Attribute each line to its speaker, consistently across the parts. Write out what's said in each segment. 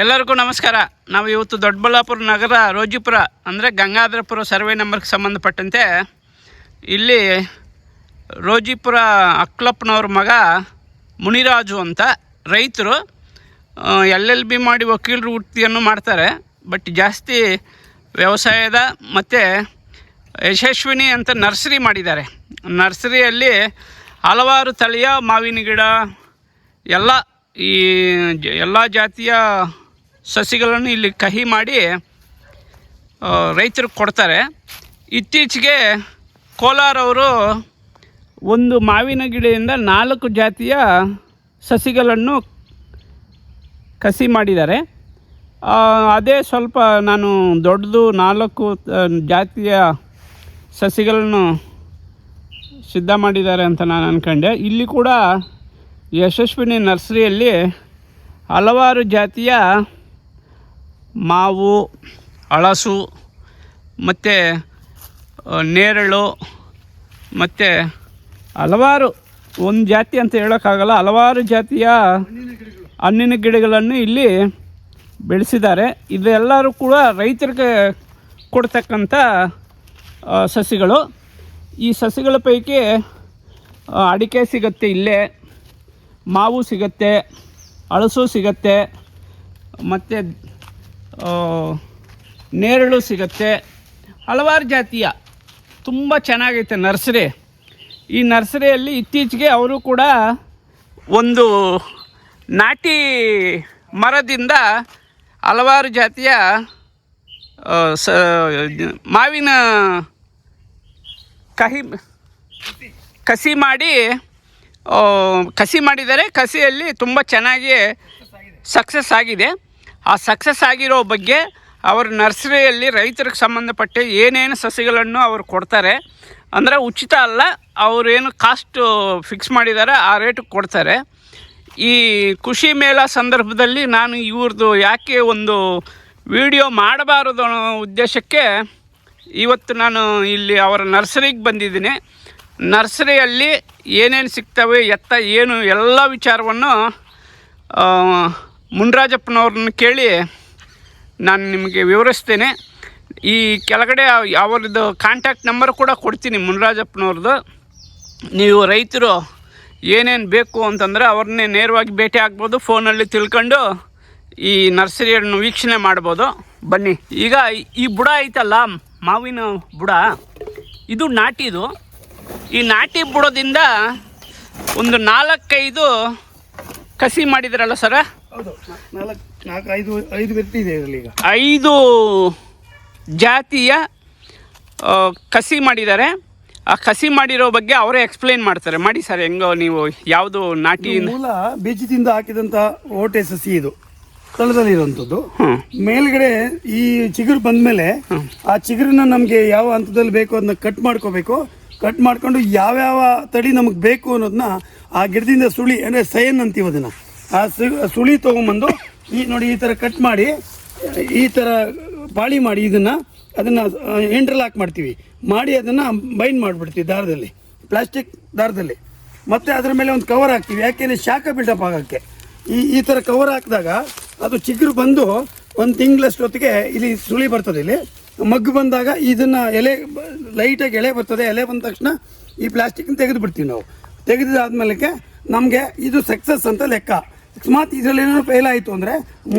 Speaker 1: ಎಲ್ಲರಿಗೂ ನಮಸ್ಕಾರ. ನಾವು ಇವತ್ತು ದೊಡ್ಡಬಳ್ಳಾಪುರ ನಗರ ರೋಜಿಪುರ, ಅಂದರೆ ಗಂಗಾಧರಪುರ ಸರ್ವೆ ನಂಬರ್ಗೆ ಸಂಬಂಧಪಟ್ಟಂತೆ ಇಲ್ಲಿ ರೋಜಿಪುರ ಅಕ್ಲಪ್ಪನವ್ರ ಮಗ ಮುನಿರಾಜು ಅಂತ ರೈತರು ಎಲ್ ಎಲ್ ಬಿ ಮಾಡಿ ವಕೀಲರು ವೃತ್ತಿಯನ್ನು ಮಾಡ್ತಾರೆ. ಬಟ್ ಜಾಸ್ತಿ ವ್ಯವಸಾಯದ ಮತ್ತು ಯಶಸ್ವಿನಿ ಅಂತ ನರ್ಸರಿ ಮಾಡಿದ್ದಾರೆ. ನರ್ಸರಿಯಲ್ಲಿ ಹಲವಾರು ತಳಿಯ ಮಾವಿನ ಗಿಡ, ಎಲ್ಲ ಈ ಎಲ್ಲ ಜಾತಿಯ ಸಸಿಗಳನ್ನು ಇಲ್ಲಿ ಕಹಿ ಮಾಡಿ ರೈತರಿಗೆ ಕೊಡ್ತಾರೆ. ಇತ್ತೀಚೆಗೆ ಕೋಲಾರವರು ಒಂದು ಮಾವಿನ ಗಿಡದಿಂದ ನಾಲ್ಕು ಜಾತಿಯ ಸಸಿಗಳನ್ನು ಕಸಿ ಮಾಡಿದ್ದಾರೆ. ಅದೇ ಸ್ವಲ್ಪ ನಾನು ದೊಡ್ಡದು ನಾಲ್ಕು ಜಾತಿಯ ಸಸಿಗಳನ್ನು ಸಿದ್ಧ ಮಾಡಿದ್ದಾರೆ ಅಂತ ನಾನು ಅಂದ್ಕೊಂಡೆ ಇಲ್ಲಿ ಕೂಡ ಯಶಸ್ವಿನಿ ನರ್ಸರಿಯಲ್ಲಿ ಹಲವಾರು ಜಾತಿಯ ಮಾವು, ಹಳಸು, ಮತ್ತು ನೇರಳು, ಮತ್ತು ಹಲವಾರು, ಒಂದು ಜಾತಿ ಅಂತ ಹೇಳೋಕ್ಕಾಗಲ್ಲ, ಹಲವಾರು ಜಾತಿಯ ಹಣ್ಣಿನ ಗಿಡಗಳನ್ನು ಇಲ್ಲಿ ಬೆಳೆಸಿದ್ದಾರೆ. ಇದೆಲ್ಲರೂ ಕೂಡ ರೈತರಿಗೆ ಕೊಡ್ತಕ್ಕಂಥ ಸಸಿಗಳು. ಈ ಸಸಿಗಳ ಪೈಕಿ ಅಡಿಕೆ ಸಿಗುತ್ತೆ ಇಲ್ಲೇ. ಮಾವು ಸಿಗತ್ತೆ ಹಳಸು ಸಿಗತ್ತೆ, ಮತ್ತು ನೇರಳು ಸಿಗುತ್ತೆ. ಹಲವಾರು ಜಾತಿಯ, ತುಂಬ ಚೆನ್ನಾಗೈತೆ ನರ್ಸರಿ. ಈ ನರ್ಸರಿಯಲ್ಲಿ ಇತ್ತೀಚೆಗೆ ಅವರು ಕೂಡ ಒಂದು ನಾಟಿ ಮರದಿಂದ ಹಲವಾರು ಜಾತಿಯ ಸ, ಮಾವಿನ ಕಹಿ, ಕಸಿ ಮಾಡಿ ಕಸಿ ಮಾಡಿದ್ದಾರೆ ಕಸಿಯಲ್ಲಿ ತುಂಬ ಚೆನ್ನಾಗಿ ಸಕ್ಸಸ್ ಆಗಿದೆ. ಆ ಸಕ್ಸಸ್ ಆಗಿರೋ ಬಗ್ಗೆ ಅವ್ರ ನರ್ಸರಿಯಲ್ಲಿ ರೈತರಿಗೆ ಸಂಬಂಧಪಟ್ಟ ಏನೇನು ಸಸಿಗಳನ್ನು ಅವರು ಕೊಡ್ತಾರೆ, ಅಂದರೆ ಉಚಿತ ಅಲ್ಲ, ಅವರೇನು ಕಾಸ್ಟ್ ಫಿಕ್ಸ್ ಮಾಡಿದ್ದಾರೆ ಆ ರೇಟಿಗೆ ಕೊಡ್ತಾರೆ. ಈ ಕೃಷಿ ಮೇಳ ಸಂದರ್ಭದಲ್ಲಿ ನಾನು ಇವ್ರದ್ದು ಯಾಕೆ ಒಂದು ವಿಡಿಯೋ ಮಾಡಬಾರದು ಅನ್ನೋ ಉದ್ದೇಶಕ್ಕೆ ಇವತ್ತು ನಾನು ಇಲ್ಲಿ ಅವರ ನರ್ಸರಿಗೆ ಬಂದಿದ್ದೀನಿ. ನರ್ಸರಿಯಲ್ಲಿ ಏನೇನು ಸಿಗ್ತವೆ, ಎತ್ತ ಏನು, ಎಲ್ಲ ವಿಚಾರವನ್ನು ಮುನ್ರಾಜಪ್ಪನವ್ರನ್ನ ಕೇಳಿ ನಾನು ನಿಮಗೆ ವಿವರಿಸ್ತೇನೆ. ಈ ಕೆಳಗಡೆ ಅವರದ್ದು ಕಾಂಟ್ಯಾಕ್ಟ್ ನಂಬರ್ ಕೂಡ ಕೊಡ್ತೀನಿ ಮುನ್ರಾಜಪ್ಪನವ್ರದ್ದು. ನೀವು ರೈತರು ಏನೇನು ಬೇಕು ಅಂತಂದರೆ ಅವ್ರನ್ನೇ ನೇರವಾಗಿ ಭೇಟಿ ಆಗ್ಬೋದು, ಫೋನಲ್ಲಿ ತಿಳ್ಕೊಂಡು ಈ ನರ್ಸರಿಯನ್ನು ವೀಕ್ಷಣೆ ಮಾಡ್ಬೋದು. ಬನ್ನಿ. ಈಗ ಈ ಬುಡ ಐತಲ್ಲ, ಮಾವಿನ ಬುಡ, ಇದು ನಾಟಿದು ಈ ನಾಟಿ ಬುಡದಿಂದ ಒಂದು ನಾಲ್ಕೈದು ಕಸಿ ಮಾಡಿದ್ರಲ್ಲ ಸರ?
Speaker 2: ಹೌದು. ನಾಲ್ಕು ನಾಲ್ಕು ಐದು ಐದು ವ್ಯಕ್ತಿ ಇದೆ ಇದರಲ್ಲಿ ಈಗ.
Speaker 1: ಐದು ಜಾತಿಯ ಕಸಿ ಮಾಡಿದ್ದಾರೆ. ಆ ಕಸಿ ಮಾಡಿರೋ ಬಗ್ಗೆ ಅವರೇ ಎಕ್ಸ್ಪ್ಲೈನ್ ಮಾಡ್ತಾರೆ. ಮಾಡಿ ಸರ್ ಹೆಂಗೋ ನೀವು ಯಾವುದು ನಾಟಿ
Speaker 2: ಮೂಲ ಬೀಜದಿಂದ ಹಾಕಿದಂತ ಓಟೆ ಸಸಿ ಇದು. ಸ್ಥಳದಲ್ಲಿ ಇರುವಂಥದ್ದು ಮೇಲ್ಗಡೆ ಈ ಚಿಗುರು ಬಂದ್ಮೇಲೆ ಆ ಚಿಗುರನ್ನ ನಮಗೆ ಯಾವ ಹಂತದಲ್ಲಿ ಬೇಕು ಅದನ್ನ ಕಟ್ ಮಾಡ್ಕೋಬೇಕು. ಕಟ್ ಮಾಡ್ಕೊಂಡು ಯಾವ್ಯಾವ ತಡಿ ನಮಗೆ ಬೇಕು ಅನ್ನೋದನ್ನ ಆ ಗಿಡದಿಂದ ಸುಳಿ ಅಂದ್ರೆ ಸೈನ್ ಅಂತೀವಿ ಅದನ್ನ. ಆ ಸುಳಿ ತಗೊಂಬಂದು ಈ ನೋಡಿ ಈ ತರ ಕಟ್ ಮಾಡಿ ಈ ತರ ಪಾಳಿ ಮಾಡಿ ಇದನ್ನ ಅದನ್ನ ಇಂಟರ್ಲಾಕ್ ಮಾಡ್ತೀವಿ. ಮಾಡಿ ಅದನ್ನ ಬೈಂಡ್ ಮಾಡಿಬಿಡ್ತೀವಿ ದಾರದಲ್ಲಿ ಪ್ಲಾಸ್ಟಿಕ್ ದಾರದಲ್ಲಿ. ಮತ್ತೆ ಅದರ ಮೇಲೆ ಒಂದು ಕವರ್ ಹಾಕ್ತೀವಿ. ಯಾಕೆಂದ್ರೆ ಶಾಖ ಬಿಲ್ಡಪ್ ಆಗೋಕ್ಕೆ. ಈ ಈ ಥರ ಕವರ್ ಹಾಕಿದಾಗ ಅದು ಚಿಗುರು ಬಂದು ಒಂದು ತಿಂಗಳಷ್ಟೊತ್ತಿಗೆ ಇಲ್ಲಿ ಸುಳಿ ಬರ್ತದೆ ಇಲ್ಲಿ. ಮಗ್ಗು ಬಂದಾಗ ಇದನ್ನು ಎಲೆ ಲೈಟಾಗಿ ಎಲೆ ಬರ್ತದೆ. ಎಲೆ ಬಂದ ತಕ್ಷಣ ಈ ಪ್ಲಾಸ್ಟಿಕ್ನ ತೆಗೆದು ಬಿಡ್ತೀವಿ ನಾವು. ತೆಗೆದಾದ್ಮೇಲೆ ನಮಗೆ ಇದು ಸಕ್ಸಸ್ ಅಂತ ಲೆಕ್ಕ. ಅಕಸ್ಮಾತ್ ಇದರಲ್ಲಿ ಏನಾದರೂ ಫೇಲ್ ಆಯಿತು ಅಂದರೆ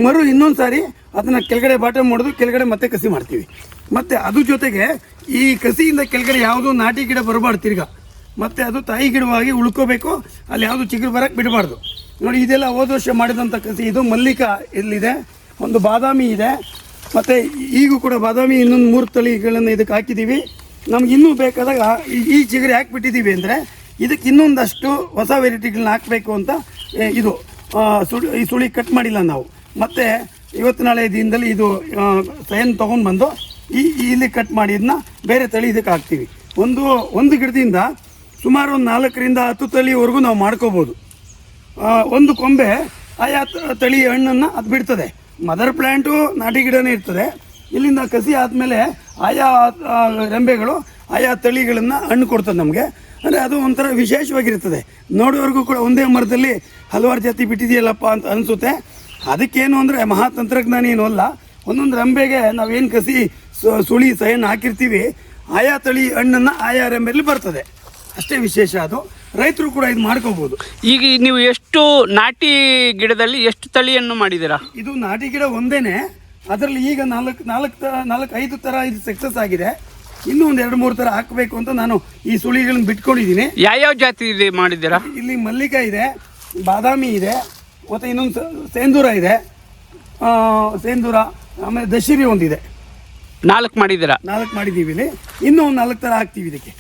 Speaker 2: ಮರು ಇನ್ನೊಂದು ಸಾರಿ ಅದನ್ನು ಕೆಳಗಡೆ ಬಾಟಮ್ ಮಾಡೋದು ಕೆಳಗಡೆ ಮತ್ತೆ ಕಸಿ ಮಾಡ್ತೀವಿ. ಮತ್ತು ಅದ್ರ ಜೊತೆಗೆ ಈ ಕಸಿಯಿಂದ ಕೆಳಗಡೆ ಯಾವುದೋ ನಾಟಿ ಗಿಡ ಬರಬಾರ್ದು ತಿರ್ಗಾ. ಮತ್ತು ಅದು ತಾಯಿ ಗಿಡವಾಗಿ ಉಳ್ಕೋಬೇಕು. ಅಲ್ಲಿ ಯಾವುದು ಚಿಗುರು ಬರಕ್ಕೆ ಬಿಡಬಾರ್ದು. ನೋಡಿ, ಇದೆಲ್ಲ ಹೋದ ವರ್ಷ ಮಾಡಿದಂಥ ಕಸಿ ಇದು ಮಲ್ಲಿಕ ಇಲ್ಲಿದೆ. ಒಂದು ಬಾದಾಮಿ ಇದೆ. ಮತ್ತೆ ಈಗೂ ಕೂಡ ಬಾದಾಮಿ ಇನ್ನೊಂದು ಮೂರು ತಳಿಗಳನ್ನು ಇದಕ್ಕೆ ಹಾಕಿದ್ದೀವಿ ನಮ್ಗೆ ಇನ್ನೂ ಬೇಕಾದಾಗ ಈ- ಚಿಗರಿ ಹಾಕ್ಬಿಟ್ಟಿದ್ದೀವಿ ಅಂದರೆ ಇದಕ್ಕೆ ಇನ್ನೊಂದಷ್ಟು ಹೊಸ ವೆರೈಟಿಗಳನ್ನ ಹಾಕಬೇಕು ಅಂತ ಇದು ಸುಳಿ, ಈ ಸುಳಿ ಕಟ್ ಮಾಡಿಲ್ಲ ನಾವು. ಮತ್ತೆ ಇವತ್ತು ನಾಳೆ ದಿನದಲ್ಲಿ ಇದು ಸೈನ್ ತೊಗೊಂಡು ಬಂದು ಈ ಇಲ್ಲಿ ಕಟ್ ಮಾಡಿ ಇದನ್ನ ಬೇರೆ ತಳಿ ಇದಕ್ಕೆ ಹಾಕ್ತೀವಿ. ಒಂದು ಒಂದು ಗಿಡದಿಂದ ಸುಮಾರು ಒಂದು ನಾಲ್ಕರಿಂದ ಹತ್ತು ತಳಿವರೆಗೂ ನಾವು ಮಾಡ್ಕೋಬೋದು. ಒಂದು ಕೊಂಬೆ ಆಯಾ ತಳಿ ಹಣ್ಣನ್ನು ಅದು ಬಿಡ್ತದೆ. ಮದರ್ ಪ್ಲ್ಯಾಂಟು ನಾಟಿ ಗಿಡನೇ ಇರ್ತದೆ. ಇಲ್ಲಿಂದ ಕಸಿ ಆದಮೇಲೆ ಆಯಾ ರೆಂಬೆಗಳು ಆಯಾ ತಳಿಗಳನ್ನು ಹಣ್ಣು ಕೊಡ್ತದೆ ನಮಗೆ. ಅಂದರೆ ಅದು ಒಂಥರ ವಿಶೇಷವಾಗಿರ್ತದೆ. ನೋಡೋವರೆಗೂ ಕೂಡ ಒಂದೇ ಮರದಲ್ಲಿ ಹಲವಾರು ಜಾತಿ ಬಿಟ್ಟಿದೆಯಲ್ಲಪ್ಪ ಅಂತ ಅನಿಸುತ್ತೆ. ಅದಕ್ಕೇನು ಅಂದರೆ ಮಹಾ ತಂತ್ರಜ್ಞಾನ ಏನು ಅಲ್ಲ. ಒಂದೊಂದು ರೆಂಬೆಗೆ ನಾವೇನು ಕಸಿ ಸುಳಿ ಸಹೆಯನ್ನು ಹಾಕಿರ್ತೀವಿ, ಆಯಾ ತಳಿ ಹಣ್ಣನ್ನು ಆಯಾ ರೆಂಬೆಯಲ್ಲಿ ಬರ್ತದೆ. ಅಷ್ಟೇ ವಿಶೇಷ ಅದು. ರೈತರು ಕೂಡ ಇದು ಮಾಡ್ಕೋಬಹುದು
Speaker 1: ಈಗ ನೀವು ಎಷ್ಟು ನಾಟಿ ಗಿಡದಲ್ಲಿ ಎಷ್ಟು ತಳಿಯನ್ನು ಮಾಡಿದ್ದೀರಾ?
Speaker 2: ಇದು ನಾಟಿ ಗಿಡ ಒಂದೇನೆ ಅದರಲ್ಲಿ ಈಗ ನಾಲ್ಕು ನಾಲ್ಕು ತರ ನಾಲ್ಕು ಐದು ಥರ ಇದು ಸಕ್ಸಸ್ ಆಗಿದೆ. ಇನ್ನೂ ಒಂದು ಎರಡು ಮೂರು ಥರ ಹಾಕಬೇಕು ಅಂತ ನಾನು ಈ ಸುಳಿಗಳನ್ನ ಬಿಟ್ಕೊಂಡಿದ್ದೀನಿ.
Speaker 1: ಯಾವ್ಯಾವ ಜಾತಿ ಇದೆ ಮಾಡಿದ್ದೀರಾ?
Speaker 2: ಇಲ್ಲಿ ಮಲ್ಲಿಕ ಇದೆ ಬಾದಾಮಿ ಇದೆ ಮತ್ತು ಇನ್ನೊಂದು ಸೇಂದೂರ ಇದೆ. ಸೇಂದೂರ ಆಮೇಲೆ ದಶಿರಿ ಒಂದಿದೆ.
Speaker 1: ನಾಲ್ಕು ಮಾಡಿದ್ದೀರಾ?
Speaker 2: ನಾಲ್ಕು ಮಾಡಿದ್ದೀವಿ ಇಲ್ಲಿ. ಇನ್ನೂ ಒಂದು ನಾಲ್ಕು ಥರ ಹಾಕ್ತೀವಿ ಇದಕ್ಕೆ.